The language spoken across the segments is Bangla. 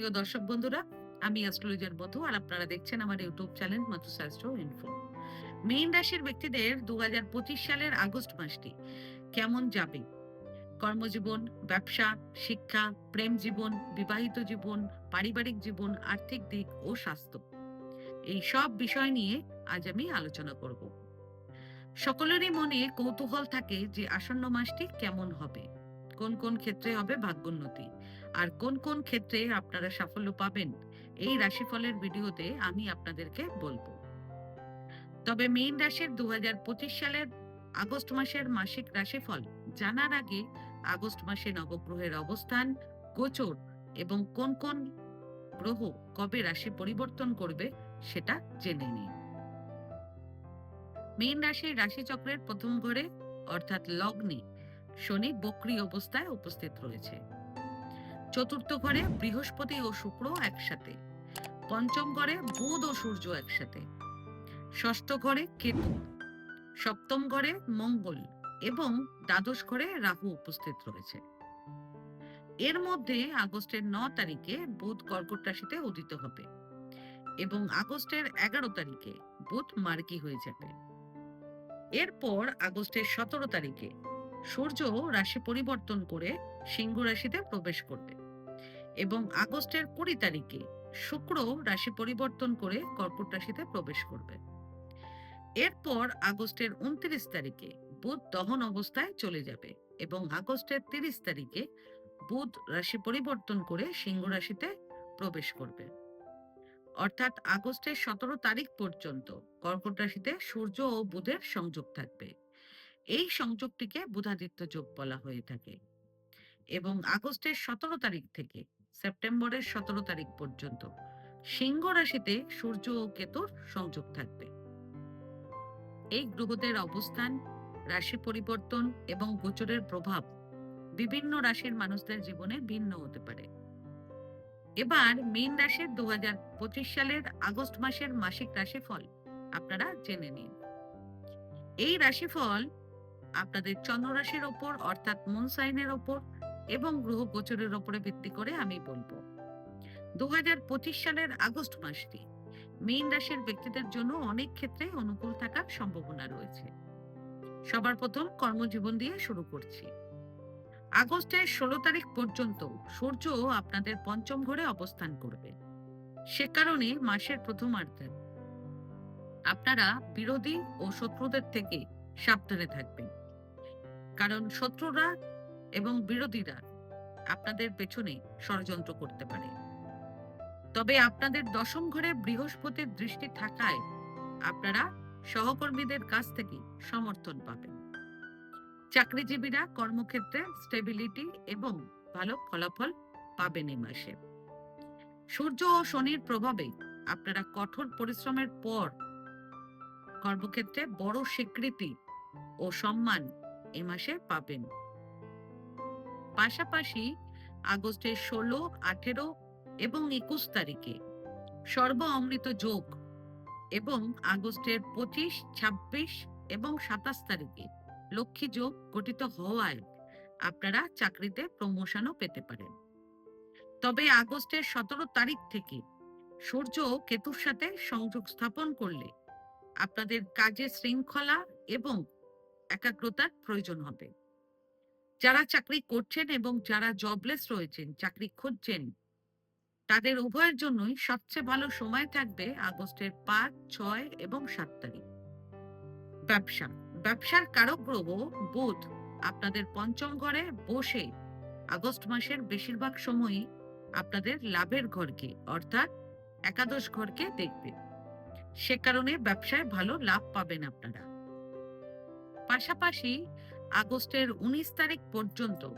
প্রিয় দর্শক বন্ধুরা, আমি অ্যাস্ট্রোলজার মধু আর আপনারা দেখছেন আমার ইউটিউব চ্যানেল মাথু শাস্ত্র ইনফো মেইন রাশির ব্যক্তিদের দু সালের আগস্ট মাসটি কেমন যাবে? কর্মজীবন, ব্যবসা, শিক্ষা, প্রেম জীবন, বিবাহিত জীবন, পারিবারিক জীবন, আর্থিক দিক ও স্বাস্থ্য। এই সব বিষয় নিয়ে আজ আমি আলোচনা করব। সকলেরই মনে কৌতূহল থাকে যে আসন্ন মাসটি কেমন হবে? কোন কোন ক্ষেত্রে হবে ভাগ্যোন্নতি? আর কোন কোন ক্ষেত্রে আপনারা সাফল্য পাবেন, এই রাশিফলের ভিডিওতে আমি আপনাদেরকে বলব। তবে মেইন রাশির দু সালের আগস্ট মাসের মাসিক রাশিফল জানার আগে আগস্ট মাসে নবগ্রহের অবস্থান, গোচর এবং কোন কোন গ্রহ কবে রাশি পরিবর্তন করবে সেটা জেনে নিন। মেইন রাশির রাশিচক্রের প্রথম ঘরে অর্থাৎ লগ্নে শনি বক্রি অবস্থায় উপস্থিত রয়েছে। চতুর্থ ঘরে বৃহস্পতি ও শুক্র একসাথে। পঞ্চম ঘরে বুধ ও সূর্য একসাথে। ষষ্ঠ ঘরে কেতু। সপ্তম ঘরে মঙ্গল এবং দ্বাদশ ঘরে রাহু উপস্থিত রয়েছে। এর মধ্যে আগস্টের ন তারিখে বুধ কর্কট রাশিতে উদিত হবে এবং আগস্টের এগারো তারিখে বুধ মার্গী হয়ে যাবে। এরপর আগস্টের সতেরো তারিখে সূর্য রাশি পরিবর্তন করে সিংহ রাশিতে প্রবেশ করবে। এবং আগস্টের কুড়ি তারিখে শুক্র রাশি পরিবর্তন করে কর্কট রাশিতে প্রবেশ করবে। এরপর আগস্টের উনত্রিশ তারিখে বুধ দহন অবস্থায় চলে যাবে এবং আগস্টের তিরিশ তারিখে বুধ রাশি পরিবর্তন করে সিংহ রাশিতে প্রবেশ করবে। অর্থাৎ আগস্টের সতেরো তারিখ পর্যন্ত কর্কট রাশিতে সূর্য ও বুধের সংযোগ থাকবে। এই সংযোগটিকে বুধাদিত্য যোগ বলা হয়ে থাকে এবং আগস্টের সতেরো তারিখ থেকে সেপ্টেম্বরের সতেরো তারিখ পর্যন্ত। সিংহ রাশিতে সূর্য ও কেতুর সংযোগ থাকবে। এই গ্রহদের অবস্থান, রাশি পরিবর্তন এবং গোচরের প্রভাব বিভিন্ন রাশির মানুষদের জীবনে ভিন্ন হতে পারে। এবার মীন রাশির দু পঁচিশ সালের আগস্ট মাসের মাসিক রাশিফল আপনারা জেনে নিন। এই রাশিফল আপনাদের চন্দ্র রাশির ওপর অর্থাৎ মুন সাইনের ওপর এবং গ্রহ গোচরের ওপরে ভিত্তি করে আমি বলব। দু সালের আগস্ট মাসটি মীন রাশির ব্যক্তিদের জন্য অনেক ক্ষেত্রে অনুকূল থাকার সম্ভাবনা রয়েছে। সবার প্রথম কর্মজীবন দিয়ে শুরু করছি। আগস্টের ষোলো তারিখ পর্যন্ত সূর্য আপনাদের পঞ্চম ঘরে অবস্থান করবে। সে কারণে মাসের প্রথমার্ধে আপনারা বিরোধী ও শত্রুদের থেকে সাবধানে থাকবেন। কারণ শত্রুরা এবং বিরোধীরা আপনাদের পেছনে ষড়যন্ত্র করতে পারে। তবে আপনাদের দশম ঘরে বৃহস্পতির দৃষ্টি থাকায় আপনারা সহকর্মীদের কাছ থেকে সমর্থন পাবেন। চাকরিজীবীরা কর্মক্ষেত্রে স্টেবিলিটি এবং ভালো ফলাফল পাবেন এই মাসে। সূর্য ও শনির প্রভাবে আপনারা কঠোর পরিশ্রমের পর কর্মক্ষেত্রে বড় স্বীকৃতি ও সম্মান এ মাসে পাবেন। পাশাপাশি আগস্টের ষোলো, আঠেরো এবং একুশ তারিখে সর্ব অমৃত যোগ এবং আগস্টের পঁচিশ, ছাব্বিশ এবং সাতাশ তারিখে লক্ষ্মী যোগ গঠিত হওয়ায় আপনারা চাকরিতে প্রমোশনও পেতে পারেন। তবে আগস্টের সতেরো তারিখ থেকে সূর্য কেতুর সাথে সংযোগ স্থাপন করলে আপনাদের কাজে শৃঙ্খলা এবং একাগ্রতার প্রয়োজন হবে। যারা চাকরি করছেন এবং যারা জবলেস রয়েছেন, চাকরি খুঁজছেন, তাদের উভয়ের জন্যই সবচেয়ে ভালো সময় থাকবে আগস্টের পাঁচ, ছয় এবং সাত তারিখ। ব্যবসা। ব্যবসার কারক গ্রহ বুধ। আপনাদের পঞ্চম ঘরে বসে আগস্ট মাসের বেশিরভাগ সময়ই আপনাদের লাভের ঘরকে, অর্থাৎ একাদশ ঘরকে দেখবে সে কারণে ব্যবসায় ভালো লাভ পাবেন আপনারা। পাশাপাশি আগস্টের উনিশ তারিখ পর্যন্ত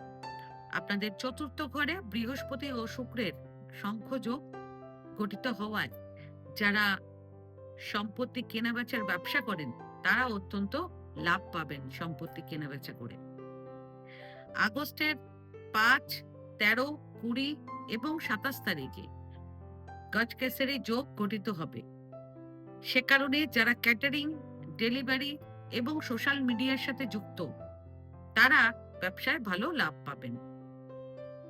আপনাদের চতুর্থ ঘরে বৃহস্পতি ও শুক্রের সংখ্যযোগ গঠিত হওয়ায় যারা সম্পত্তি কেনাবেচার ব্যবসা করেন, তারা অত্যন্ত লাভ পাবেন সম্পত্তি কেনাবেচা করে। আগস্টের পাঁচ, তেরো, কুড়ি এবং সাতাশ তারিখে গজকেসারি যোগ গঠিত হবে। সে কারণে যারা ক্যাটারিং, ডেলিভারি এবং সোশ্যাল মিডিয়ার সাথে যুক্ত তারা ব্যবসায় ভালো লাভ পাবেন।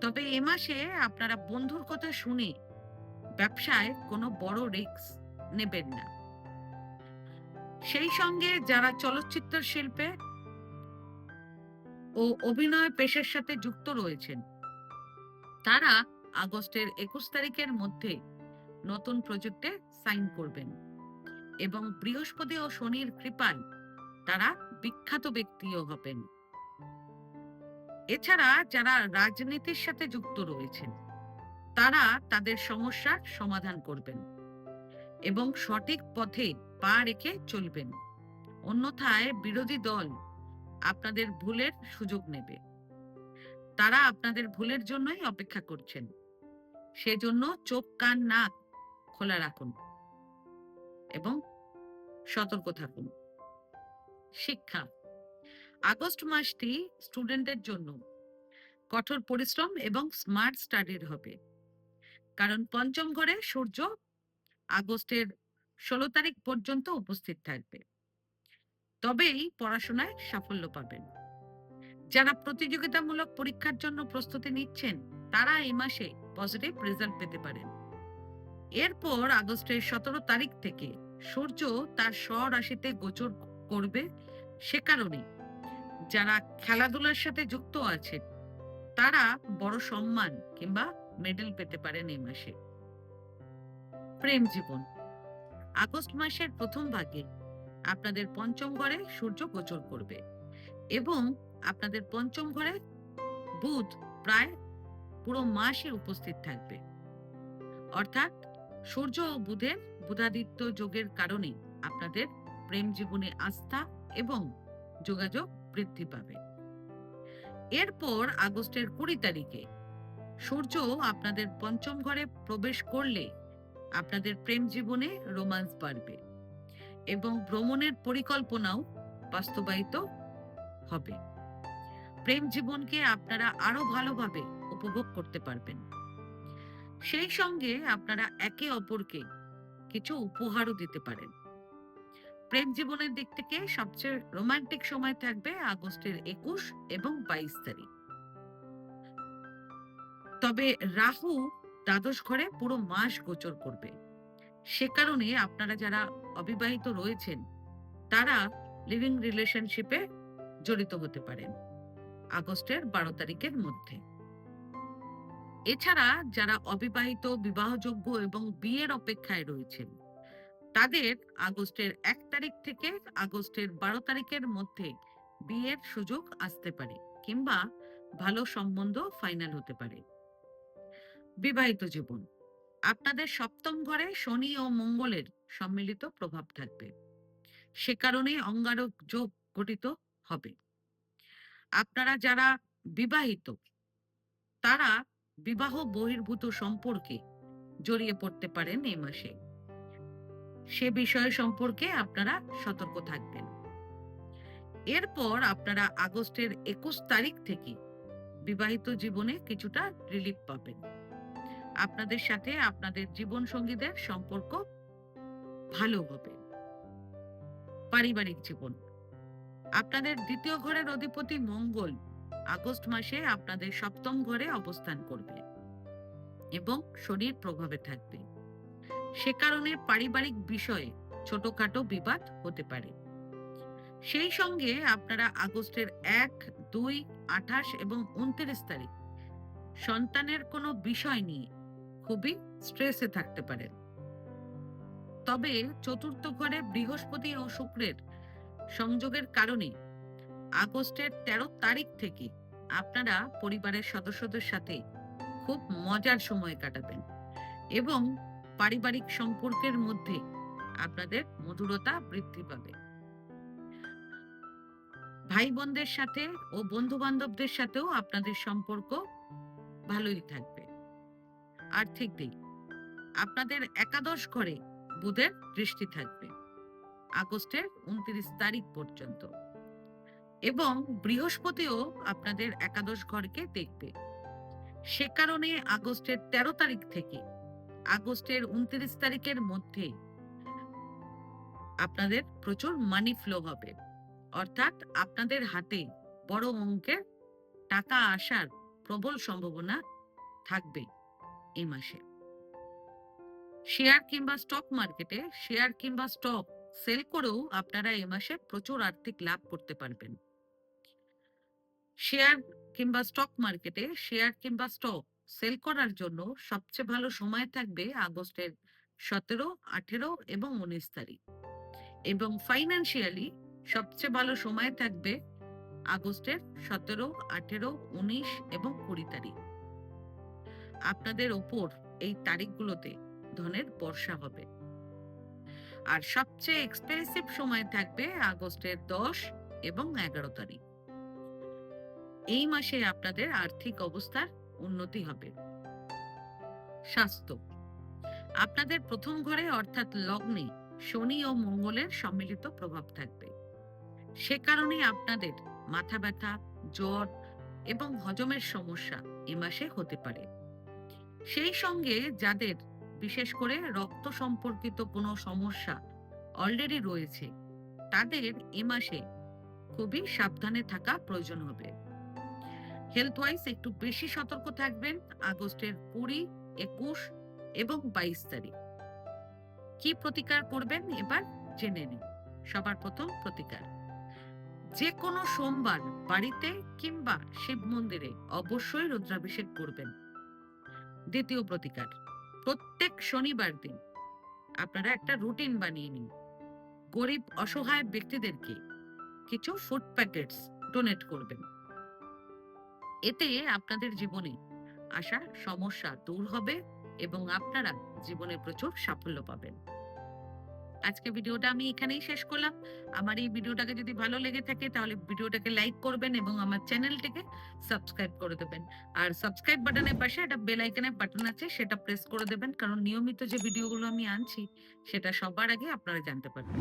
তবে এ মাসে আপনারা বন্ধুর কথা শুনে ব্যবসায় কোনো বড় রিস্ক নেবেন না। সেই সঙ্গে যারা চলচ্চিত্র শিল্পে ও অভিনয় পেশার সাথে যুক্ত রয়েছেন, তারা আগস্টের একুশ তারিখের মধ্যে নতুন প্রজেক্টে সাইন করবেন এবং বৃহস্পতি ও শনির কৃপায় তারা বিখ্যাত ব্যক্তিও হবেন। এছাড়া যারা রাজনীতির সাথে যুক্ত রয়েছেন, তারা তাদের সমস্যার সমাধান করবেন এবং সঠিক পথে পা রেখে চলবেন। অন্যথায় বিরোধী দল আপনাদের ভুলের সুযোগ নেবে। তারা আপনাদের ভুলের জন্যই অপেক্ষা করছেন। সেজন্য চোখ, কান, নাক খোলা রাখুন এবং সতর্ক থাকুন। শিক্ষা আগস্ট মাসটি স্টুডেন্টের জন্য কঠোর পরিশ্রম এবং স্মার্ট স্টাডির হবে। কারণ পঞ্চম ঘরে সূর্য আগস্টের ষোলো তারিখ পর্যন্ত উপস্থিত থাকবে। তবেই পড়াশোনায় সাফল্য পাবেন। যারা প্রতিযোগিতামূলক পরীক্ষার জন্য প্রস্তুতি নিচ্ছেন, তারা এই মাসে পজিটিভ রেজাল্ট পেতে পারেন। এরপর আগস্টের সতেরো তারিখ থেকে সূর্য তার স্বরাশিতে গোচর করবে সে কারণে যারা খেলাধুলার সাথে যুক্ত আছে তারা বড় সম্মান কিংবা মেডেল পেতে পারেন এই মাসে। প্রেম জীবন। আগস্ট মাসের প্রথম ভাগে আপনাদের পঞ্চম ঘরে সূর্য গোচর করবে এবং আপনাদের পঞ্চম ঘরে বুধ প্রায় পুরো মাসে উপস্থিত থাকবে। অর্থাৎ সূর্য ও বুধের বুধাদিত্য যোগের কারণে আপনাদের প্রেম জীবনে আস্থা এবং যোগাযোগ বৃদ্ধি পাবে। এরপর আগস্টের কুড়ি তারিখে সূর্য আপনাদের পঞ্চম ঘরে প্রবেশ করলে আপনাদের প্রেম জীবনে রোমান্স বাড়বে এবং ভ্রমণের পরিকল্পনাও বাস্তবায়িত হবে। প্রেম জীবনকে আপনারা আরও ভালোভাবে উপভোগ করতে পারবেন। সেই সঙ্গে আপনারা একে অপরকে কিছু উপহারও দিতে পারেন। প্রেম জীবনের দিক থেকে সবচেয়ে রোমান্টিক সময় থাকবে আগস্টের একুশ এবং বাইশ তারিখ। তবে রাহু দ্বাদশ ঘরে পুরো মাস গোচর করবে। সে কারণে আপনারা যারা অবিবাহিত রয়েছেন, তারা লিভিং রিলেশনশিপে জড়িত হতে পারেন আগস্টের বারো তারিখের মধ্যে। এছাড়া যারা অবিবাহিত, বিবাহযোগ্য এবং বিয়ের অপেক্ষায় রয়েছেন তাদের আগস্টের এক তারিখ থেকে আগস্টের বারো তারিখের মধ্যে বিয়ের সুযোগ আসতে পারে কিংবা ভালো সম্বন্ধ ফাইনাল হতে পারে। বিবাহিত জীবন। আপনাদের সপ্তম ঘরে শনি ও মঙ্গলের সম্মিলিত প্রভাব থাকবে। সে কারণে অঙ্গারক যোগ গঠিত হবে। আপনারা যারা বিবাহিত, তারা বিবাহ বহির্ভূত সম্পর্কে জড়িয়ে পড়তে পারেন এই মাসে। সে বিষয় সম্পর্কে আপনারা সতর্ক থাকবেন। এরপর আপনারা আগস্টের একুশ তারিখ থেকে বিবাহিত জীবনে কিছুটা রিলিফ পাবেন। আপনাদের সাথে আপনাদের জীবন সঙ্গীদের সম্পর্ক ভালো হবে। পারিবারিক জীবন। আপনাদের দ্বিতীয় ঘরের অধিপতি মঙ্গল আগস্ট মাসে আপনাদের সপ্তম ঘরে অবস্থান করবে এবং শরীর প্রভাবে থাকবে। সে কারণে পারিবারিক বিষয়ে ছোটখাটো বিবাদ হতে পারে। সেই সঙ্গে আপনারা আগস্টের এক, দুই, আঠাশ এবং উনত্রিশ তারিখ সন্তানের কোনো বিষয় নিয়ে খুবই স্ট্রেসে থাকতে পারেন। তবে চতুর্থ ঘরে বৃহস্পতি ও শুক্রের সংযোগের কারণে আগস্টের তেরো তারিখ থেকে আপনারা পরিবারের সদস্যদের সাথে খুব মজার সময় কাটাবেন এবং পারিবারিক সম্পর্কের মধ্যে আপনাদের মধুরতা বৃদ্ধি পাবে। ভাই বোনদের সাথে ও বন্ধু বান্ধবদের সাথেও আপনাদের সম্পর্ক ভালোই থাকবে। আর্থিক দিক, আপনাদের একাদশ ঘরে বুধের দৃষ্টি থাকবে, আগস্টের উনত্রিশ তারিখ পর্যন্ত। এবং বৃহস্পতিও আপনাদের একাদশ ঘরকে দেখবে। সে কারণে আগস্টের তেরো তারিখ থেকে আগস্টের উনত্রিশ তারিখের মধ্যে আপনাদের প্রচুর মানি ফ্লো হবে। অর্থাৎ আপনাদের হাতে বড় অঙ্কের টাকা আসার প্রবল সম্ভাবনা থাকবে এই মাসে। শেয়ার কিংবা স্টক মার্কেটে শেয়ার কিংবা স্টক সেল করেও আপনারা এই মাসে প্রচুর আর্থিক লাভ করতে পারবেন। শেয়ার কিংবা স্টক মার্কেটে শেয়ার কিংবা স্টক সেল করার জন্য সবচেয়ে ভালো সময় থাকবে আগস্টের সতেরো, আঠেরো এবং উনিশ তারিখ। এবং ফাইন্যান্সিয়ালি সবচেয়ে ভালো সময় থাকবে আগস্টের সতেরো, আঠেরো, উনিশ এবং কুড়ি তারিখ। আপনাদের ওপর এই তারিখগুলোতে ধনের বর্ষা হবে। আর সবচেয়ে এক্সপেন্সিভ সময় থাকবে আগস্টের দশ এবং এগারো তারিখ। এই মাসে আপনাদের আর্থিক অবস্থার উন্নতি হবে। স্বাস্থ্য। আপনাদের প্রথম ঘরে অর্থাৎ লগ্নে শনি ও মঙ্গলের সম্মিলিত প্রভাব থাকবে। সে কারণে আপনাদের মাথা ব্যথা, জ্বর এবং হজমের সমস্যা এ মাসে হতে পারে। সেই সঙ্গে যাদের বিশেষ করে রক্ত সম্পর্কিত কোনো সমস্যা অলরেডি রয়েছে, তাদের এ মাসে খুবই সাবধানে থাকা প্রয়োজন হবে। হেলথ ওয়াইজ একটু বেশি সতর্ক থাকবেন আগস্টের কুড়ি, একুশ এবং বাইশ তারিখ। কি প্রতিকার করবেন এবার জেনে নিন। সবার প্রথম প্রতিকার। যে কোনো সোমবার বাড়িতে কিংবা শিব মন্দিরে অবশ্যই রুদ্রাভিষেক করবেন। দ্বিতীয় প্রতিকার, প্রত্যেক শনিবার দিন আপনারা একটা রুটিন বানিয়ে নিন। গরিব অসহায় ব্যক্তিদেরকে কিছু ফুড প্যাকেটস ডোনেট করবেন। এতে আপনাদের জীবনে আসা সমস্যা দূর হবে এবং আপনারা জীবনে প্রচুর সাফল্য পাবেন। আজকে ভিডিওটা আমি এখানেই শেষ করলাম। আমার এই ভিডিওটাকে যদি ভালো লেগে থাকে তাহলে ভিডিওটাকে লাইক করবেন এবং আমার চ্যানেলটিকে সাবস্ক্রাইব করে দেবেন। আর সাবস্ক্রাইব বাটনের পাশে একটা বেল আইকনের বাটন আছে, সেটা প্রেস করে দেবেন। কারণ নিয়মিত যে ভিডিওগুলো আমি আনছি, সেটা সবার আগে আপনারা জানতে পারবেন।